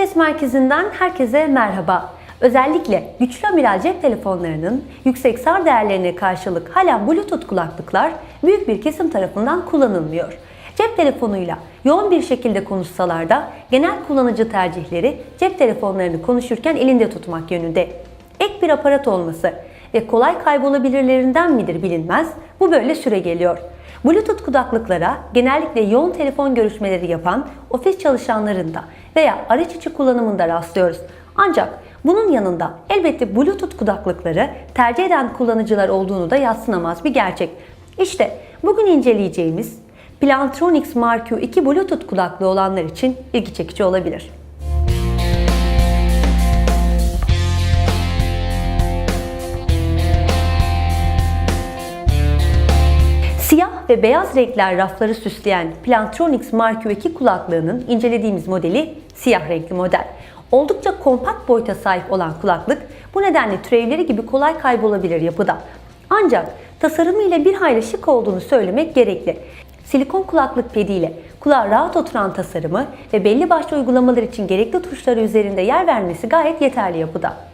Ses Merkezi'nden herkese merhaba. Özellikle güçlü amiral cep telefonlarının yüksek SAR değerlerine karşılık hala Bluetooth kulaklıklar büyük bir kesim tarafından kullanılmıyor. Cep telefonuyla yoğun bir şekilde konuşsalar da genel kullanıcı tercihleri cep telefonlarını konuşurken elinde tutmak yönünde. Ek bir aparat olması ve kolay kaybolabilirlerinden midir bilinmez bu böyle süre geliyor. Bluetooth kulaklıklara genellikle yoğun telefon görüşmeleri yapan ofis çalışanlarında veya araç içi kullanımında rastlıyoruz. Ancak bunun yanında elbette Bluetooth kulaklıkları tercih eden kullanıcılar olduğunu da yadsınamaz bir gerçek. İşte bugün inceleyeceğimiz Plantronics Mark II Bluetooth kulaklığı olanlar için ilgi çekici olabilir. Ve beyaz renkler rafları süsleyen Plantronics Mark II kulaklığının incelediğimiz modeli siyah renkli model. Oldukça kompakt boyuta sahip olan kulaklık bu nedenle türevleri gibi kolay kaybolabilir yapıda. Ancak tasarımıyla bir hayli şık olduğunu söylemek gerekli. Silikon kulaklık pediyle kulağa rahat oturan tasarımı ve belli başlı uygulamalar için gerekli tuşları üzerinde yer vermesi gayet yeterli yapıda.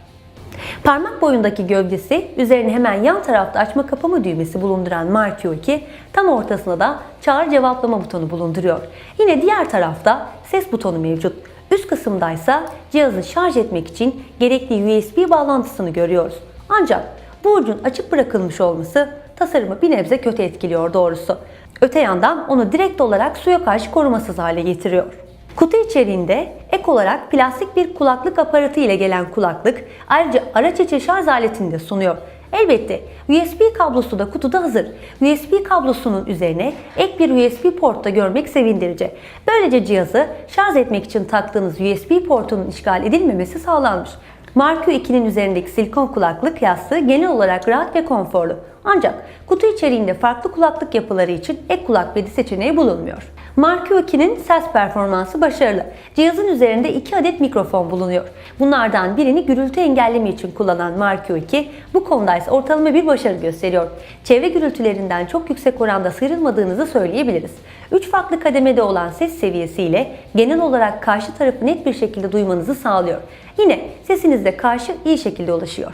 Parmak boyundaki gövdesi, üzerine hemen yan tarafta açma kapama düğmesi bulunduran Mark II, tam ortasında da çağrı cevaplama butonu bulunduruyor. Yine diğer tarafta ses butonu mevcut. Üst kısımdaysa cihazı şarj etmek için gerekli USB bağlantısını görüyoruz. Ancak bu ucun açık bırakılmış olması tasarımı bir nebze kötü etkiliyor doğrusu. Öte yandan onu direkt olarak suya karşı korumasız hale getiriyor. Kutu içeriğinde ek olarak plastik bir kulaklık aparatı ile gelen kulaklık ayrıca araç içi şarj aletini de sunuyor. Elbette USB kablosu da kutuda hazır. USB kablosunun üzerine ek bir USB port da görmek sevindirici. Böylece cihazı şarj etmek için taktığınız USB portunun işgal edilmemesi sağlanmış. Mark II'nin üzerindeki silikon kulaklık yastığı genel olarak rahat ve konforlu. Ancak kutu içeriğinde farklı kulaklık yapıları için ek kulak bedi seçeneği bulunmuyor. Mark II'nin ses performansı başarılı. Cihazın üzerinde 2 adet mikrofon bulunuyor. Bunlardan birini gürültü engelleme için kullanan Mark II bu konuda ise ortalama bir başarı gösteriyor. Çevre gürültülerinden çok yüksek oranda sıyrılmadığınızı söyleyebiliriz. 3 farklı kademede olan ses seviyesiyle genel olarak karşı tarafı net bir şekilde duymanızı sağlıyor. Yine sesiniz de karşı iyi şekilde ulaşıyor.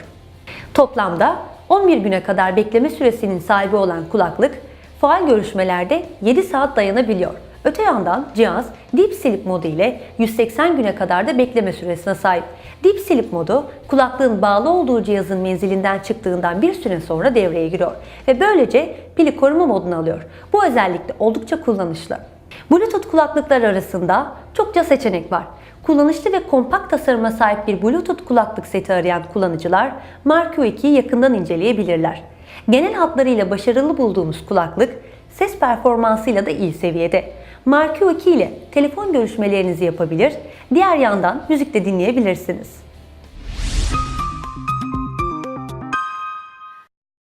Toplamda 11 güne kadar bekleme süresinin sahibi olan kulaklık faal görüşmelerde 7 saat dayanabiliyor. Öte yandan cihaz Deep Sleep modu ile 180 güne kadar da bekleme süresine sahip. Deep Sleep modu kulaklığın bağlı olduğu cihazın menzilinden çıktığından bir süre sonra devreye giriyor ve böylece pili koruma modunu alıyor. Bu özellik de oldukça kullanışlı. Bluetooth kulaklıklar arasında çokça seçenek var. Kullanışlı ve kompakt tasarıma sahip bir Bluetooth kulaklık seti arayan kullanıcılar Mark II'yi yakından inceleyebilirler. Genel hatlarıyla başarılı bulduğumuz kulaklık ses performansıyla da iyi seviyede. Mark II ile telefon görüşmelerinizi yapabilir, diğer yandan müzik de dinleyebilirsiniz.